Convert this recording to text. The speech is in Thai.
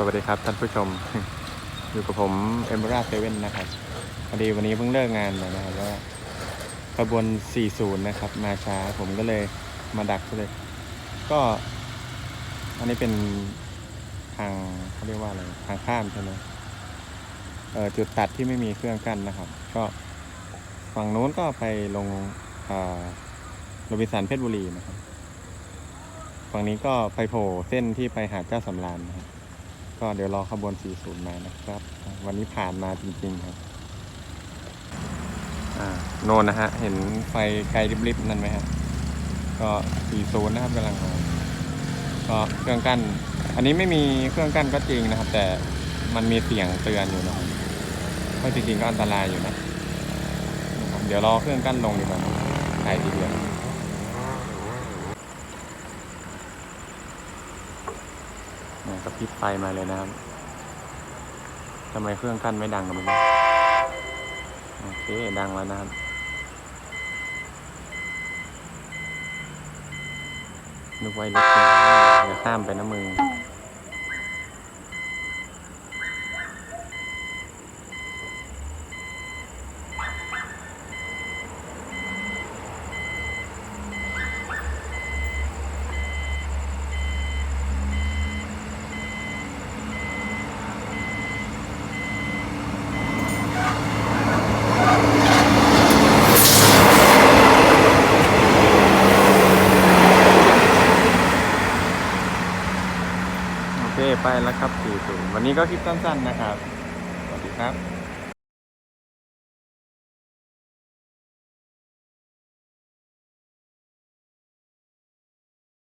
สวัสดีครับท่านผู้ชม อยู่กับผมเอม r ราเซเว่นนะครับพอดีวันนี้เพิ่งเลิกงานมานะครับแล้วขบวน 40 นะครับ มาช้าผมก็เลยมาดักเลย ก็อันนี้เป็นทางเขาเรียกว่าอะไรทางข้ามใช่ไหมเออจุดตัดที่ไม่มีเครื่องกั้นนะครับ ก็ฝั่งนู้นก็ไปลงโรบินสันเพชรบุรีนะครับ ฝั่งนี้ก็ไปโผล่เส้นที่ไปหาดเจ้าสำราญนะครับ ก็เดี๋ยวรอขบวน 40 มานะครับ วันนี้ผ่านมาจริงๆครับโน่นนะฮะ เห็นไฟไกลริบๆนั่นไหมครับก็ 40 นะครับกำลังมาก็เครื่องกั้น อันนี้ไม่มีเครื่องกั้นก็จริงนะครับ แต่มันมีเสียงเตือนอยู่นะครับก็จริงๆก็อันตรายอยู่นะ เดี๋ยวรอเครื่องกั้นลงดีกว่าถ่ายทีเดียว เนี่ยกับพริบไฟมาเลยนะครับทำไมเครื่องกั้นไม่ดังกันบ้างโอเคดังแล้วนะครับนึกไว้รถนะอย่าข้ามไปนะมึงโอเค ไปแล้วครับ40วันนี้ก็คลิปสั้นๆนะครับ สวัสดีครับ